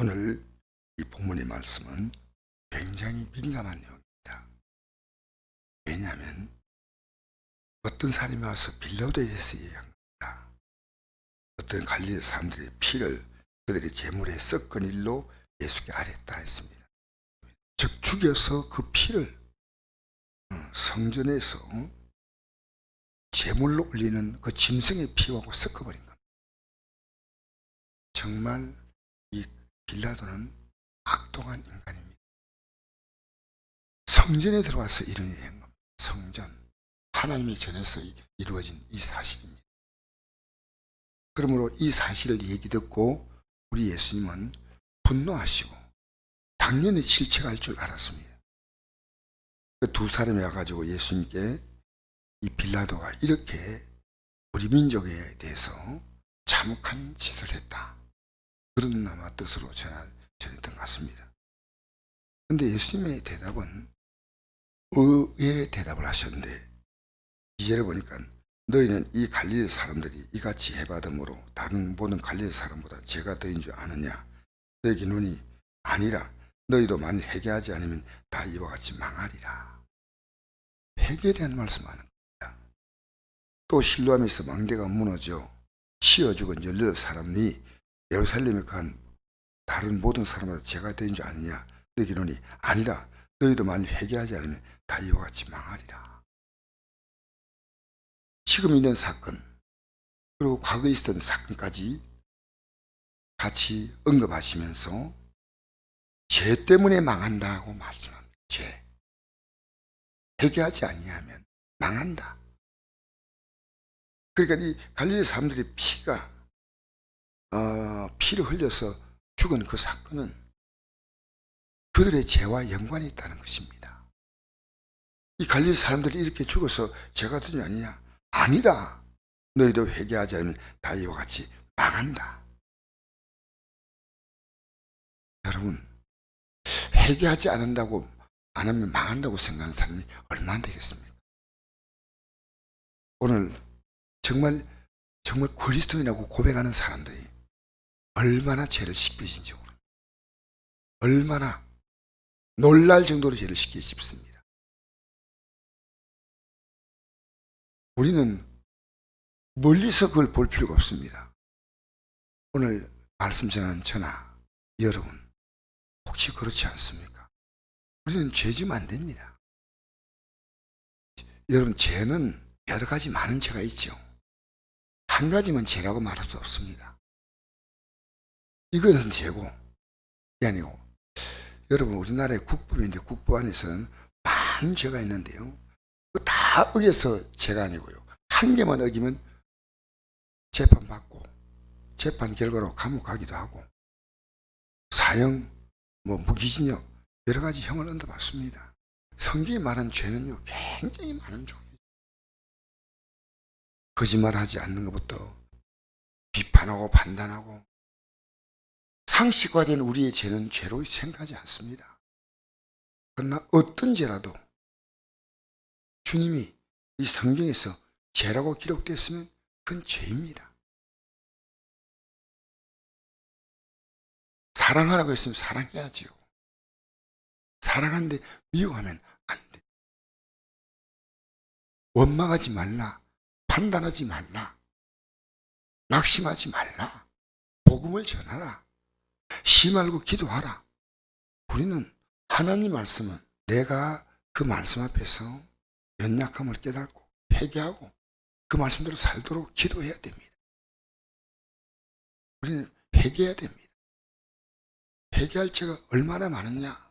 오늘 이 본문의 말씀은 굉장히 민감한 내용입니다. 왜냐하면 어떤 사람이 와서 빌라도에 대해서 겁니다. 어떤 갈릴리 사람들의 피를 그들의 재물에 섞은 일로 예수께 아랬다 했습니다. 즉 죽여서 그 피를 어, 성전에서 어, 제물로 올리는 그 짐승의 피하고 섞어버린 겁니다. 정말 이 빌라도는 악독한 인간입니다. 성전에 들어와서 이런 일을 한 겁니다. 성전. 하나님의 전에서 이루어진 이 사실입니다. 그러므로 이 사실을 얘기 듣고 우리 예수님은 분노하시고 당연히 실체가 할줄 알았습니다. 그 두 사람이 와가지고 예수님께 이 빌라도가 이렇게 우리 민족에 대해서 참혹한 짓을 했다. 그런 아마 뜻으로 전하, 전했던 것 같습니다. 근데 예수님의 대답은 의의 대답을 하셨는데 이제를 보니까 너희는 이 갈릴리 사람들이 이같이 해받음으로 다른 모든 갈릴리 사람보다 죄가 더인 줄 아느냐? 너희 눈이 아니라 너희도 만일 회개하지 않으면 다 이와 같이 망하리라. 회개에 말씀하는 겁니다. 또 실로암에서 망대가 무너져 치어 죽은 열여 사람이 예루살렘에 간 다른 모든 사람보다 죄가 더인 줄 아느냐 너희 눈이 아니라 너희도 만일 회개하지 않으면 다 이와 같이 망하리라 지금 있는 사건, 그리고 과거에 있었던 사건까지 같이 언급하시면서 죄 때문에 망한다고 말씀합니다. 죄. 회개하지 아니하면 망한다. 그러니까 이 갈릴리 사람들의 피가 어, 피를 흘려서 죽은 그 사건은 그들의 죄와 연관이 있다는 것입니다. 이 갈릴리 사람들이 이렇게 죽어서 죄가 되지 아니냐? 아니다. 너희도 회개하지 않으면 다 이와 같이 망한다. 여러분, 회개하지 않는다고 안 하면 망한다고 생각하는 사람이 얼마나 되겠습니까? 오늘 정말 정말 그리스도인이라고 고백하는 사람들이 얼마나 죄를 씻겨진지 모릅니다. 얼마나 놀랄 정도로 죄를 씻기 쉽습니다. 우리는 멀리서 그걸 볼 필요가 없습니다. 오늘 말씀 전하는 전하, 여러분, 혹시 그렇지 않습니까? 우리는 죄지면 안 됩니다. 여러분, 죄는 여러 가지 많은 죄가 있죠. 한 가지만 죄라고 말할 수 없습니다. 이것은 죄고, 이 아니고, 여러분, 우리나라의 국법인데 국법 안에서는 많은 죄가 있는데요. 다 어겨서 죄가 아니고요. 한 개만 어기면 재판받고 재판 결과로 감옥 가기도 하고 사형, 뭐 무기징역 여러 가지 형을 얻어봤습니다. 성경이 말한 죄는요 굉장히 많은 종이에요. 거짓말하지 않는 것부터 비판하고 판단하고 상식화된 우리의 죄는 죄로 생각하지 않습니다. 그러나 어떤 죄라도 주님이 이 성경에서 죄라고 기록됐으면 그건 죄입니다. 사랑하라고 했으면 사랑해야지요. 사랑하는데 미워하면 안 돼. 원망하지 말라. 판단하지 말라. 낙심하지 말라. 복음을 전하라. 시 말고 기도하라. 우리는 하나님 말씀은 내가 그 말씀 앞에서 연약함을 깨닫고 회개하고 그 말씀대로 살도록 기도해야 됩니다. 우리는 회개해야 됩니다. 회개할 죄가 얼마나 많으냐?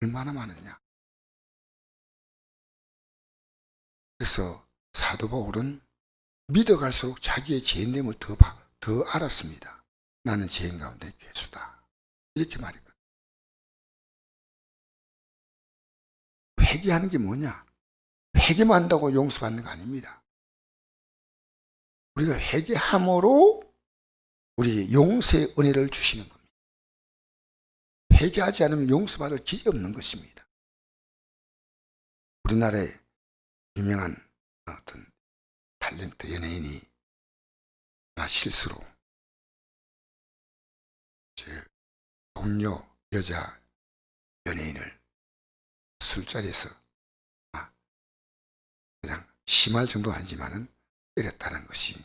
얼마나 많으냐? 그래서 사도 바울은 믿어갈수록 자기의 죄인됨을 더, 더 알았습니다. 나는 죄인 가운데 괴수다. 이렇게 말했거든. 회개하는 게 뭐냐? 회개만 한다고 용서받는 거 아닙니다. 우리가 회개함으로 우리 용서의 은혜를 주시는 겁니다. 회개하지 않으면 용서받을 길이 없는 것입니다. 우리나라의 유명한 어떤 탤런트 연예인이 실수로 동료 여자 연예인을 술자리에서 아, 그냥 심할 정도 아니지만은 때렸다는 것이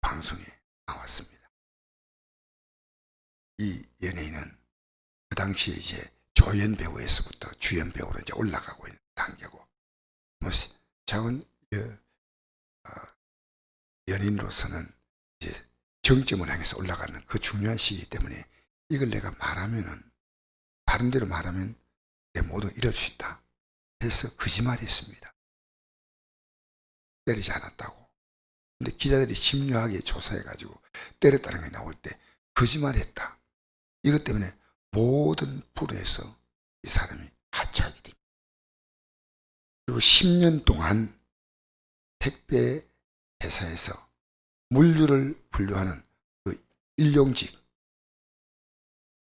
방송에 나왔습니다. 이 연예인은 그 당시에 이제 조연 배우에서부터 주연 배우로 이제 올라가고 있는 단계고, 뭐 작은 어, 어, 연인으로서는 이제 정점을 향해서 올라가는 그 중요한 시기 때문에 이걸 내가 말하면은 바른 대로 말하면 내 모두 이럴 수 있다. 해서 거짓말했습니다. 때리지 않았다고. 근데 기자들이 심려하게 조사해가지고 때렸다는 게 나올 때 거짓말했다. 이것 때문에 모든 프로에서 이 사람이 하차하게 됩니다. 그리고 10년 동안 택배 회사에서 물류를 분류하는 그 일용직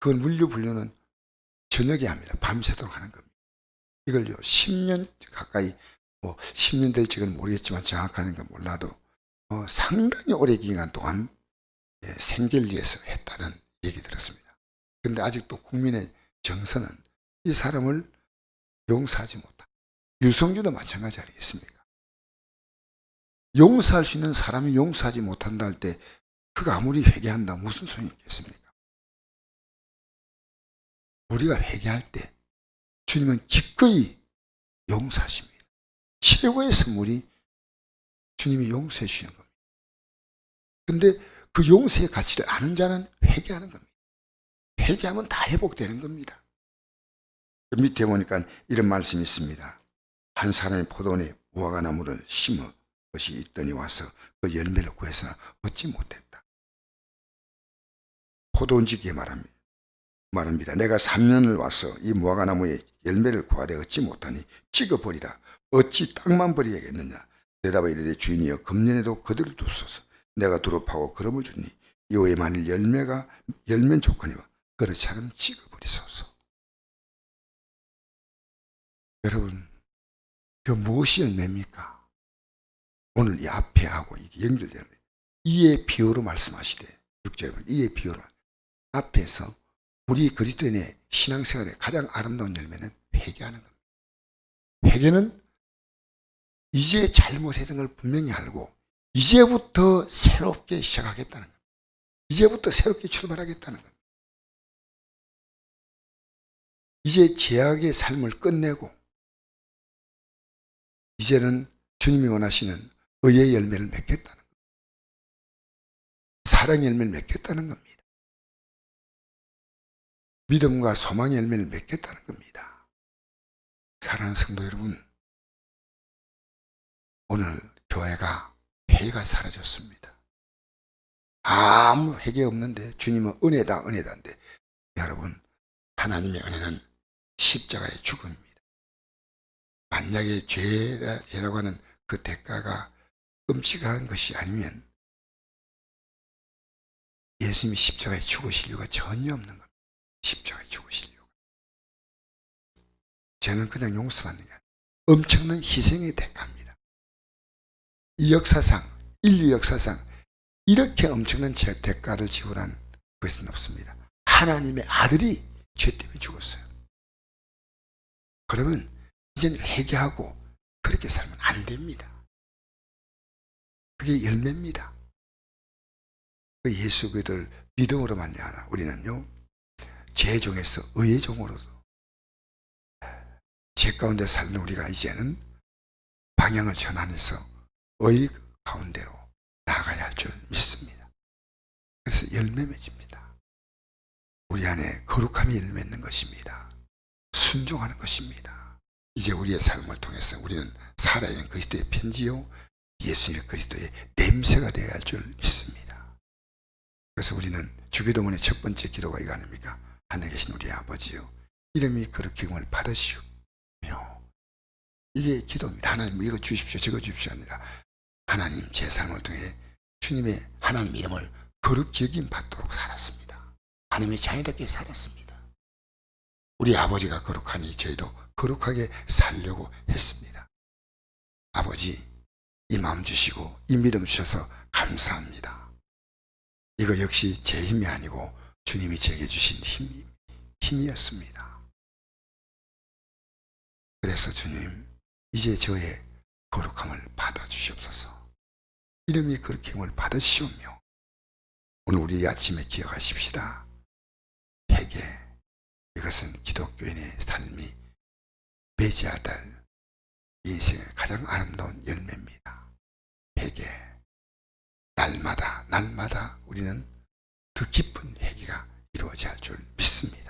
그 물류 분류는 저녁에 합니다. 밤새도록 하는 겁니다. 이걸요 10년 가까이 뭐 10년 될지는 모르겠지만 정확한 건 몰라도 어, 상당히 오래 기간 동안 예, 생계를 위해서 했다는 얘기 들었습니다. 그런데 아직도 국민의 정서는 이 사람을 용서하지 못한다. 유성주도 마찬가지 아니겠습니까? 용서할 수 있는 사람이 용서하지 못한다 할 때 그가 아무리 회개한다 무슨 소용이 있겠습니까? 우리가 회개할 때 주님은 기꺼이 용서하십니다. 최고의 선물이 주님이 용서해 주시는 겁니다. 근데 그 용서의 가치를 아는 자는 회개하는 겁니다. 회개하면 다 회복되는 겁니다. 그 밑에 보니까 이런 말씀이 있습니다. 한 사람이 포도원에 무화과 나무를 심어 것이 있더니 와서 그 열매를 구해서나 얻지 못했다. 포도원지기에 말합니다. 말합니다. 내가 3년을 와서 이 무화과 나무에 열매를 구하되 얻지 못하니 찍어버리라. 어찌 땅만 버리겠느냐. 대답하 이르되 주인이여 금년에도 그대로 두소서. 내가 두루 파고 걸음을 주니 이후에 만일 열매가 열면 좋거니와 그릇처럼 찍어버리소서. 여러분 그 무엇이 열매입니까? 오늘 이 앞에 하고 연결되는. 이의 비유로 말씀하시되 6절에 이의 비유로 앞에서 우리 그리스도인의 신앙생활의 가장 아름다운 열매는 회개하는 겁니다. 회개는 이제 잘못했던 걸 분명히 알고 이제부터 새롭게 시작하겠다는 겁니다. 이제부터 새롭게 출발하겠다는 겁니다. 이제 제약의 삶을 끝내고 이제는 주님이 원하시는 의의 열매를 맺겠다는 겁니다. 사랑의 열매를 맺겠다는 겁니다. 믿음과 소망의 열매를 맺겠다는 겁니다. 사랑하는 성도 여러분, 오늘 교회가 회의가 사라졌습니다. 아무 회개 없는데 주님은 은혜다 은혜다인데 여러분 하나님의 은혜는 십자가의 죽음입니다. 만약에 죄라, 죄라고 하는 그 대가가 끔찍한 것이 아니면 예수님이 십자가에 죽으실 이유가 전혀 없는 겁니다. 십자가에 이유가. 저는 그냥 용서받는 게 아니라 엄청난 희생의 대가입니다. 이 역사상, 인류 역사상 이렇게 엄청난 제 대가를 지불한 것은 없습니다. 하나님의 아들이 죄 때문에 죽었어요. 그러면 이제는 회개하고 그렇게 살면 안 됩니다. 그게 열매입니다. 그 예수 그들 믿음으로 말미암아 우리는요 죄 종에서 의의 종으로 죄 가운데 사는 우리가 이제는 방향을 전환해서 의 가운데로 나가야 할 줄 믿습니다. 그래서 열매 맺습니다. 우리 안에 거룩함이 열매 맺는 것입니다. 순종하는 것입니다. 이제 우리의 삶을 통해서 우리는 살아있는 그리스도의 편지요 예수님의 그리스도의 냄새가 되어야 할 줄 믿습니다. 그래서 우리는 주기도문의 첫 번째 기도가 이거 아닙니까? 하늘에 계신 우리 아버지요 이름이 그렇게 을 받으시오며 이게 기도입니다. 하나님 이거 주십시오 저거 주십시오 아니라 하나님 제 삶을 통해 주님의 하나님 이름을 거룩히 여김 받도록 살았습니다. 하나님의 자녀답게 살았습니다. 우리 아버지가 거룩하니 저희도 거룩하게 살려고 했습니다. 아버지 이 마음 주시고 이 믿음 주셔서 감사합니다. 이거 역시 제 힘이 아니고 주님이 제게 주신 힘입니다. 힘이었습니다. 그래서 주님, 이제 저의 거룩함을 받아주시옵소서. 이름이 힘을 받으시오며 오늘 우리 아침에 기억하십시다. 회개 이것은 기독교인의 삶이 될 인생의 가장 아름다운 열매입니다. 회개 날마다 날마다 우리는 더 깊은 회개가 이루어져야 할 줄 믿습니다.